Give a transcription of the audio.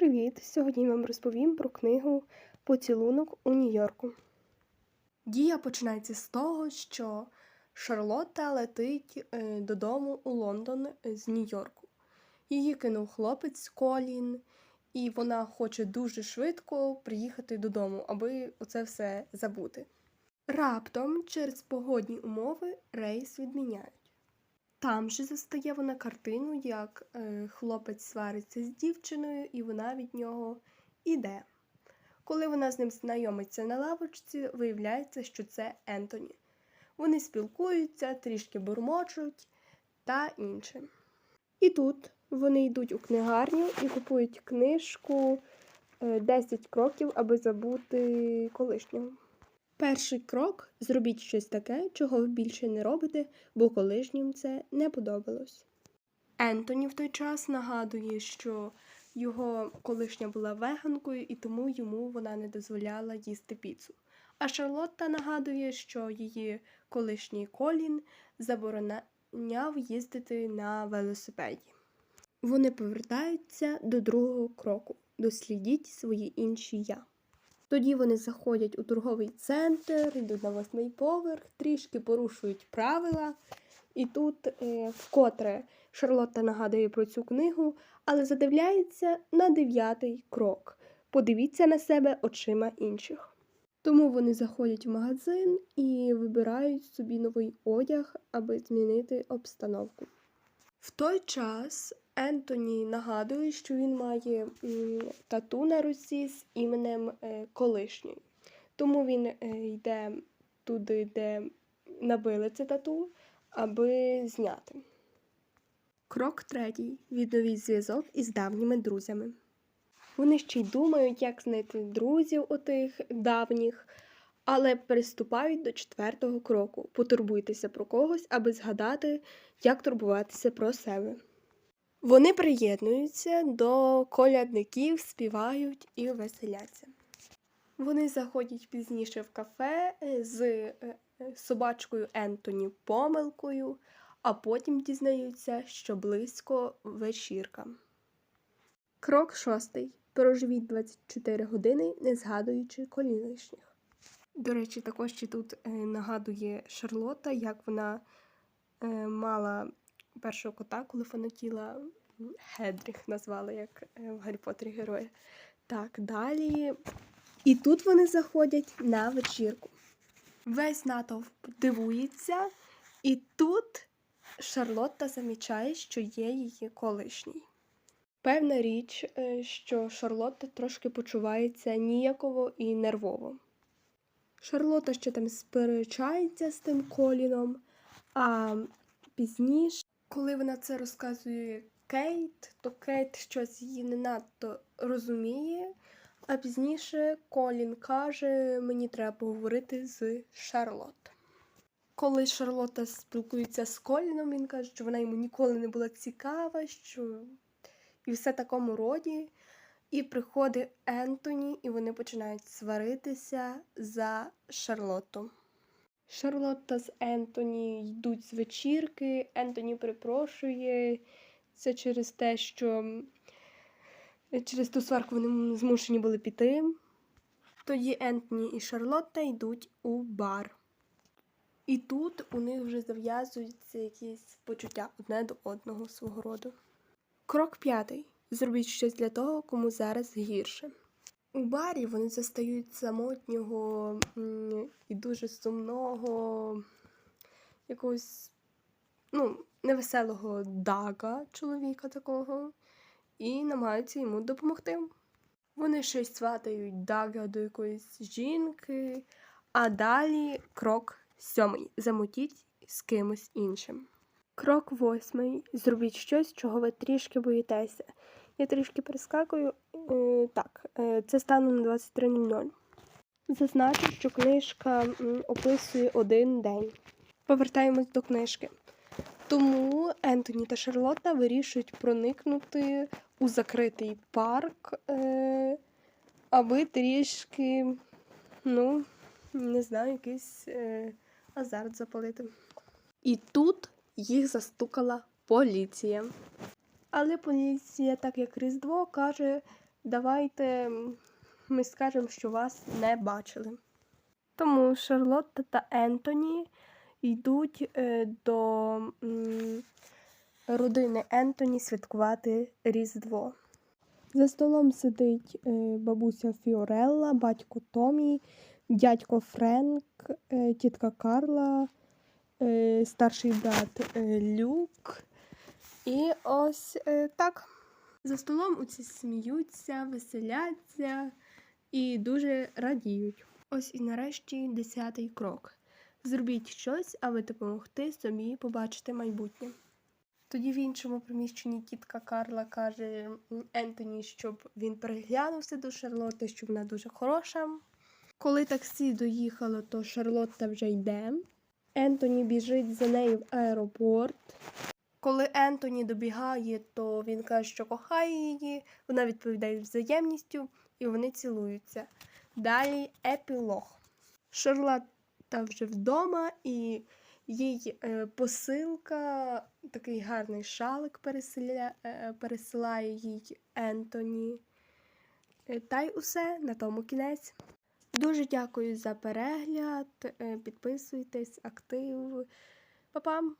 привіт! Сьогодні я вам розповім про книгу Поцілунок у Нью-Йорку. Дія починається з того, що Шарлотта летить е, додому у Лондон з Нью-Йорку. Її кинув хлопець Колін, і вона хоче дуже швидко приїхати додому, аби оце все забути. Раптом через погодні умови рейс відміняють. Там же застає вона картину, як е, хлопець свариться з дівчиною, і вона від нього іде. Коли вона з ним знайомиться на лавочці, виявляється, що це Ентоні. Вони спілкуються, трішки бурмочуть та інше. І тут вони йдуть у книгарню і купують книжку е, «10 кроків, аби забути колишнього. Перший крок зробіть щось таке, чого ви більше не робите, бо колишнім це не подобалось. Ентоні в той час нагадує, що його колишня була веганкою, і тому йому вона не дозволяла їсти піцу. А Шарлотта нагадує, що її колишній Колін забороняв їздити на велосипеді. Вони повертаються до другого кроку дослідіть свої інші я. Тоді вони заходять у торговий центр, йдуть на восьмий поверх, трішки порушують правила. І тут е, вкотре Шарлотта нагадує про цю книгу, але задивляється на дев'ятий крок. Подивіться на себе очима інших. Тому вони заходять в магазин і вибирають собі новий одяг, аби змінити обстановку. В той час Ентоні нагадує, що він має тату на руці з іменем е, колишньої. Тому він е, йде туди, де набили це тату, аби зняти. Крок третій. Відновіть зв'язок із давніми друзями. Вони ще й думають, як знайти друзів отих давніх, але приступають до четвертого кроку. Потурбуйтеся про когось, аби згадати, як турбуватися про себе. Вони приєднуються до колядників, співають і веселяться. Вони заходять пізніше в кафе е, з е, е, собачкою Ентоні помилкою, а потім дізнаються, що близько вечірка. Крок шостий. Проживіть 24 години, не згадуючи колінишніх. До речі, також ще тут е, нагадує Шарлотта, як вона е, мала першого кота, коли фанатіла Хедріх, назвали як е, в Гаррі Поттері героя. Так, далі. І тут вони заходять на вечірку. Весь натовп дивується, і тут Шарлотта замічає, що є її колишній. Певна річ, що Шарлотта трошки почувається ніяково і нервово. Шарлотта ще там сперечається з тим коліном, а пізніше, коли вона це розказує Кейт, то Кейт щось її не надто розуміє. А пізніше Колін каже, мені треба поговорити з Шарлотт. Коли Шарлотта спілкується з Коліном, він каже, що вона йому ніколи не була цікава, що і все такому роді. І приходить Ентоні, і вони починають сваритися за Шарлотту. Шарлотта з Ентоні йдуть з вечірки. Ентоні припрошує. Це через те, що через ту сварку вони змушені були піти. Тоді Ентоні і Шарлотта йдуть у бар. І тут у них вже зав'язуються якісь почуття одне до одного свого роду. Крок п'ятий. Зробіть щось для того, кому зараз гірше. У барі вони застають самотнього і дуже сумного, якогось, ну, невеселого дага, чоловіка такого, і намагаються йому допомогти. Вони щось сватають дага до якоїсь жінки, а далі крок сьомий. Замутіть з кимось іншим. Крок восьмий. Зробіть щось, чого ви трішки боїтеся. Я трішки перескакую. Е, так, е, це станом на 23.00. Зазначу, що книжка описує один день. Повертаємось до книжки. Тому Ентоні та Шарлотта вирішують проникнути у закритий парк, е, аби трішки, ну, не знаю, якийсь азарт запалити. І тут їх застукала поліція. Але поліція, так як Різдво, каже, давайте ми скажемо, що вас не бачили. Тому Шарлотта та Ентоні йдуть е, до родини Ентоні святкувати Різдво. За столом сидить е, бабуся Фіорелла, батько Томі, дядько Френк, е, тітка Карла, старший брат Люк. І ось е, так. За столом усі сміються, веселяться і дуже радіють. Ось і нарешті десятий крок. Зробіть щось, аби допомогти собі побачити майбутнє. Тоді в іншому приміщенні тітка Карла каже Ентоні, щоб він переглянувся до Шарлотти, що вона дуже хороша. Коли таксі доїхало, то Шарлотта вже йде. Ентоні біжить за нею в аеропорт. Коли Ентоні добігає, то він каже, що кохає її. Вона відповідає взаємністю, і вони цілуються. Далі епілог. Шарлотта вже вдома, і їй е, посилка, такий гарний шалик переселя, е, пересилає їй Ентоні. Е, Та й усе, на тому кінець. Дуже дякую за перегляд. Підписуйтесь, актив. Па-пам!